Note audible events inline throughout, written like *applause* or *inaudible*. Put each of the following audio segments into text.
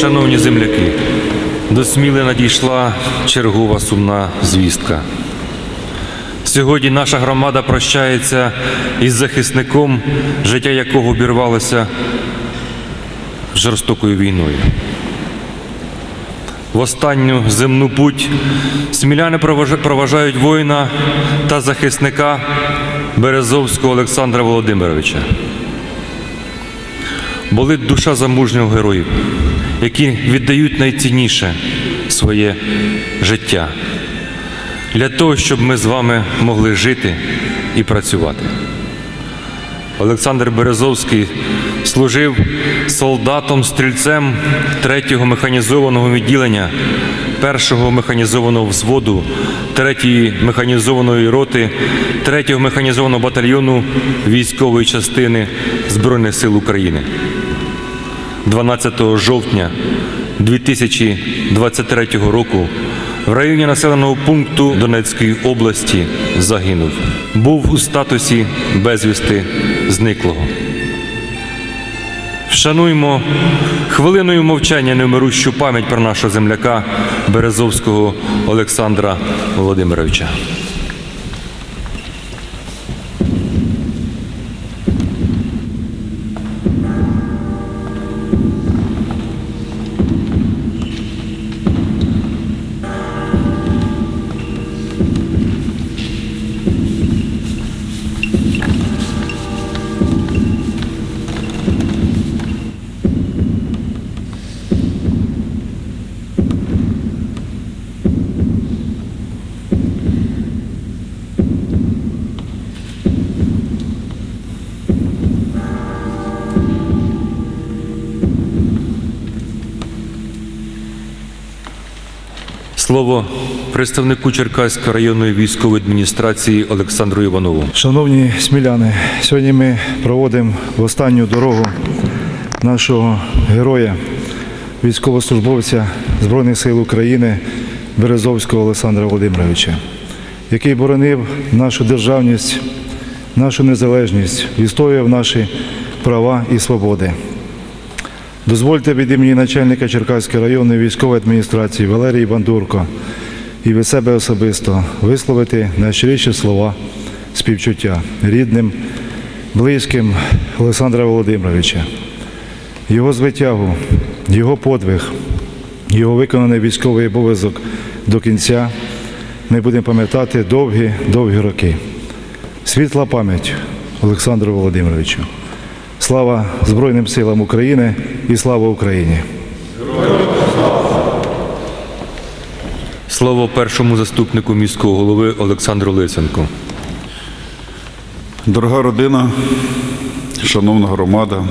шановні земляки, до Сміли надійшла чергова сумна звістка. Сьогодні наша громада прощається із захисником, життя якого обірвалося жорстокою війною. В останню земну путь сміляни проважають воїна та захисника Березовського Олександра Володимировича. Болить душа замужнього героїв, які віддають найцінніше своє життя для того, щоб ми з вами могли жити і працювати. Олександр Березовський служив солдатом-стрільцем 3-го механізованого відділення 1-го механізованого взводу 3-ї механізованої роти 3-го механізованого батальйону військової частини Збройних сил України. 12 жовтня 2023 року в районі населеного пункту Донецької області загинув. Був у статусі безвісти зниклого. Вшануймо хвилиною мовчання невмирущу пам'ять про нашого земляка Березовського Олександра Володимировича. Слово представнику Черкаської районної військової адміністрації Олександру Іванову. Шановні сміляни, сьогодні ми проводимо в останню дорогу нашого героя, військовослужбовця Збройних сил України Березовського Олександра Володимировича, який боронив нашу державність, нашу незалежність, відстоював наші права і свободи. Дозвольте від імені начальника Черкаської районної військової адміністрації Валерії Бандурко і від себе особисто висловити найщиріші слова співчуття рідним, близьким Олександра Володимировича. Його звитягу, його подвиг, його виконаний військовий обов'язок до кінця ми будемо пам'ятати довгі, довгі роки. Світла пам'ять Олександру Володимировичу. Слава Збройним силам України і слава Україні! Слово першому заступнику міського голови Олександру Лисенку. Дорога родина, шановна громада,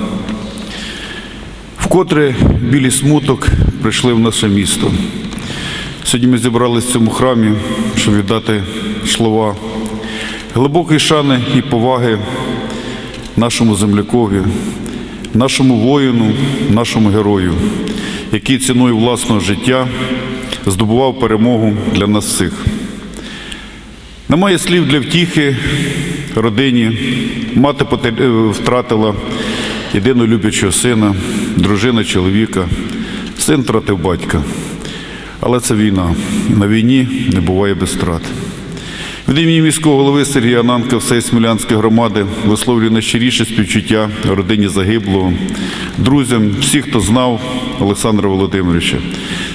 вкотре білі смуток прийшли в наше місто. Сьогодні ми зібралися в цьому храмі, щоб віддати слова глибокої шани і поваги нашому землякові, нашому воїну, нашому герою, який ціною власного життя здобував перемогу для нас всіх. Немає слів для втіхи родині. Мати е, втратила єдиного люблячого сина, дружина чоловіка, син втратив батька. Але це війна. На війні не буває без втрат. Від імені міського голови Сергія Ананка всієї Смілянської громади висловлюю найщиріше співчуття родині загиблого, друзям, всіх, хто знав Олександра Володимировича.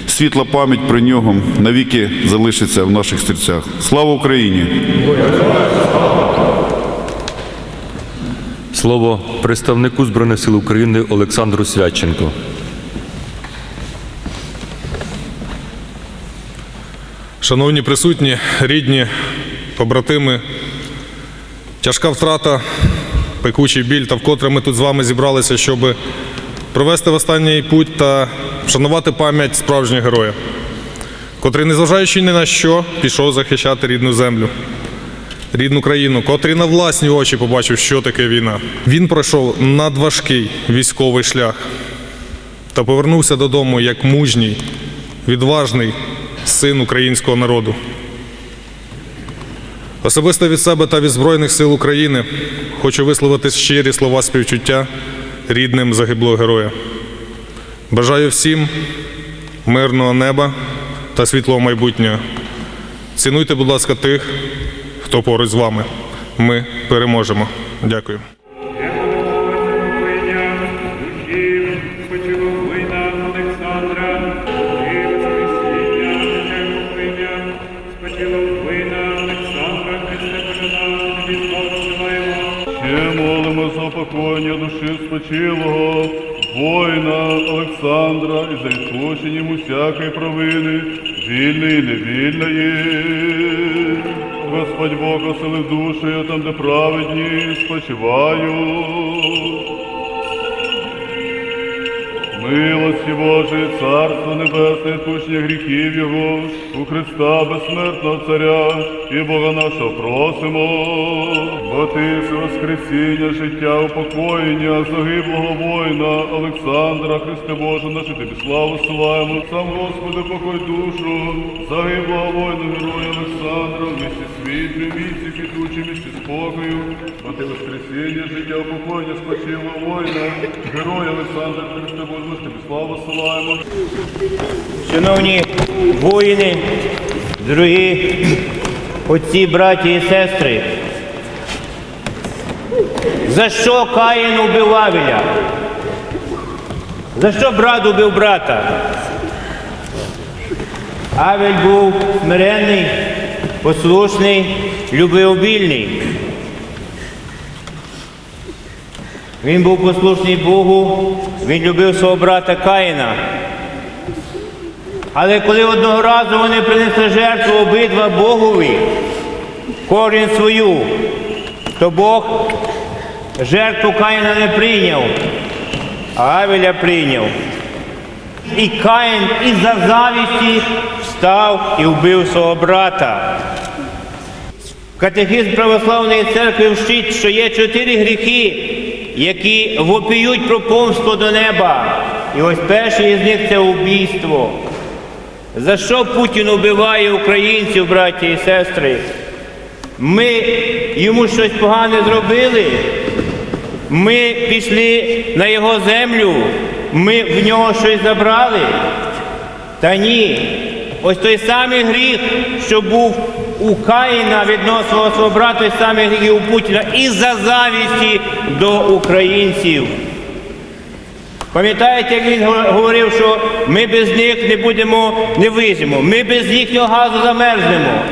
Світла пам'ять про нього навіки залишиться в наших серцях. Слава Україні! Слово представнику Збройних сил України Олександру Свяченко. Шановні присутні, рідні, побратими, тяжка втрата, пекучий біль, та вкотре ми тут з вами зібралися, щоб провести в останній путь та вшанувати пам'ять справжнього героя, котрий, незважаючи ні на що, пішов захищати рідну землю, рідну країну, котрий на власні очі побачив, що таке війна. Він пройшов надважкий військовий шлях та повернувся додому як мужній, відважний син українського народу. Особисто від себе та від Збройних сил України хочу висловити щирі слова співчуття рідним загиблого героя. Бажаю всім мирного неба та світлого майбутнього. Цінуйте, будь ласка, тих, хто поруч з вами. Ми переможемо. Дякую. Вільної і невільної. Господь Бог оселив душею там, де праведні спочивають. Милості Божої, Царство Небесне, пущення гріхів Його, у Христа безсмертного Царя і Бога нашого просимо, бо Ти ж Воскресіння, життя, упокоєння, загиблого воїна Олександра, Христе Боже, наше Тобі славу силаємо, сам Господи, покой душу, загиблого воїна, героя Олександра, в місті світлі, в місті квітучі, місті спокою, бо Ти Воскресіння, життя, упокоєння, спочилого воїна, героя Олександра, Христе Боже, наше Тобі славу силаємо. Шановні воїни, дорогі отці, браті і сестри, за що Каїн убив Авеля? За що брат убив брата? Авель був смиренний, послушний, любвеобільний. Він був послушний Богу, він любив свого брата Каїна. Але коли одного разу вони принесли жертву обидва Богові, кожен свою, то Бог жертву Каїна не прийняв, а Авеля прийняв. І Каїн із-за завісті встав і вбив свого брата. Катехизм православної церкви вчить, що є чотири гріхи, які вопіють про помство до неба. І ось перший із них це убійство. За що Путін убиває українців, браті і сестри? Ми йому щось погане зробили. Ми пішли на його землю, ми в нього щось забрали. Та ні. Ось той самий гріх, що був у Каїна відносно свого брата, той самий гріх і у Путіна із-за завісті до українців. Пам'ятаєте, як він говорив, що ми без них не будемо, не вижимо, ми без їхнього газу замерзнемо.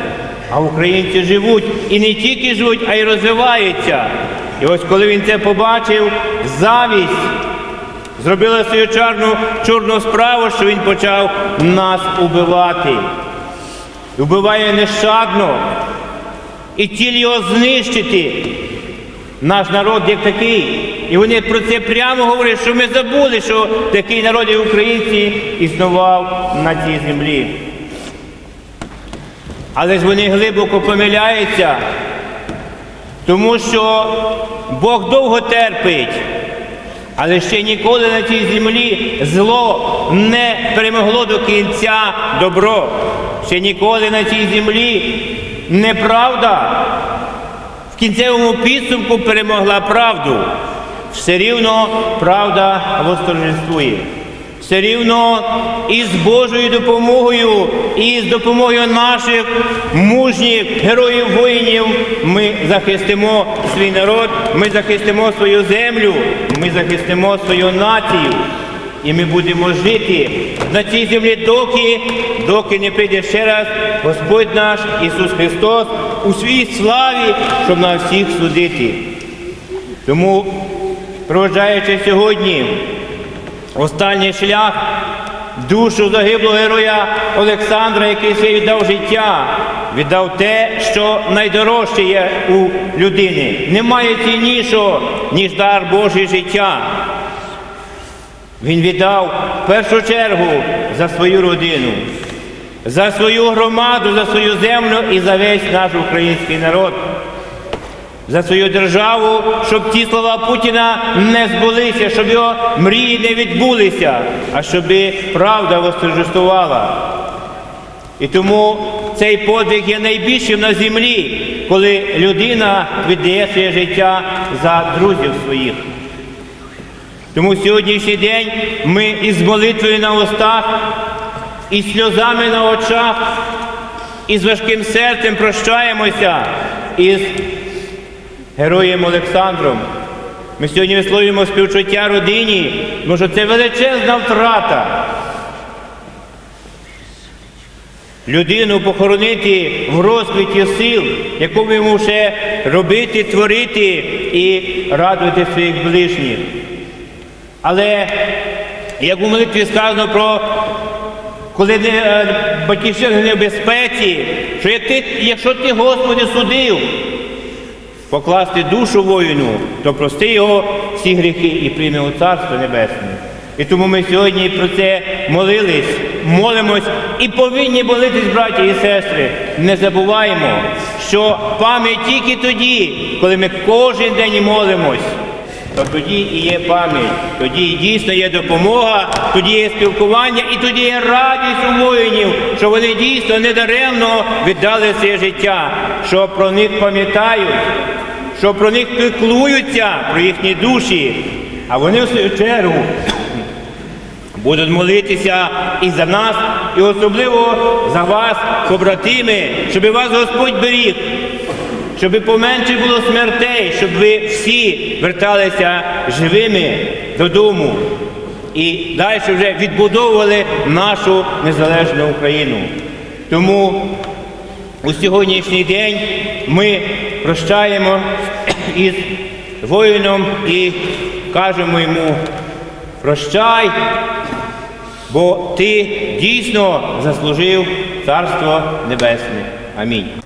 А українці живуть і не тільки живуть, а й розвиваються. І ось коли він це побачив, завість зробила свою чорну, чорну справу, що він почав нас убивати. Вбиває нещадно. І ціль його знищити наш народ як такий. І вони про це прямо говорять, що ми забули, що такий народ, як українці, існував на цій землі. Але ж вони глибоко помиляються, тому що Бог довго терпить, але ще ніколи на цій землі зло не перемогло до кінця добро. Ще ніколи на цій землі неправда кінцевому підсумку перемогла правду. Все рівно правда восторжествує. Все рівно і з Божою допомогою, і з допомогою наших мужніх героїв воїнів ми захистимо свій народ, ми захистимо свою землю, ми захистимо свою націю. І ми будемо жити на цій землі доки, доки не прийде ще раз Господь наш Ісус Христос у своїй славі, щоб нас всіх судити. Тому, проводжаючи сьогодні останній шлях, душу загиблого героя Олександра, який свій віддав життя, віддав те, що найдорожче є у людини. Немає ціннішого, ніж дар Божий життя. Він віддав в першу чергу за свою родину, за свою громаду, за свою землю і за весь наш український народ, за свою державу, щоб ті слова Путіна не збулися, щоб його мрії не відбулися, а щоб правда восторжествувала. І тому цей подвиг є найбільшим на землі, коли людина віддає своє життя за друзів своїх. Тому сьогоднішній день ми із молитвою на устах із сльозами на очах, і з важким серцем прощаємося із героєм Олександром. Ми сьогодні висловлюємо співчуття родині, тому що це величезна втрата. Людину похоронити в розквіті сил, яку ми ще робити, творити і радувати своїх ближніх. Але як у молитві сказано про коли не, е, батьківщина не в безпеці, що як ти, якщо ти, Господи, судив, покласти душу воїну, то прости його всі гріхи і прийми у Царство Небесне. І тому ми сьогодні про це молились, молимось і повинні молитись, браті і сестри. Не забуваємо, що пам'ять тільки тоді, коли ми кожен день молимось, то тоді і є пам'ять, тоді і дійсно є допомога, тоді є спілкування і тоді є радість у воїнів, що вони дійсно недаремно віддали своє життя, що про них пам'ятають, що про них піклуються, про їхні душі, а вони в свою чергу будуть молитися і за нас, і особливо за вас, побратими, щоб вас Господь беріг, щоб поменше було смертей, щоб ви всі верталися живими додому і далі вже відбудовували нашу незалежну Україну. Тому у сьогоднішній день ми прощаємо *coughs* із воїном і кажемо йому прощай, бо ти дійсно заслужив Царство Небесне. Амінь.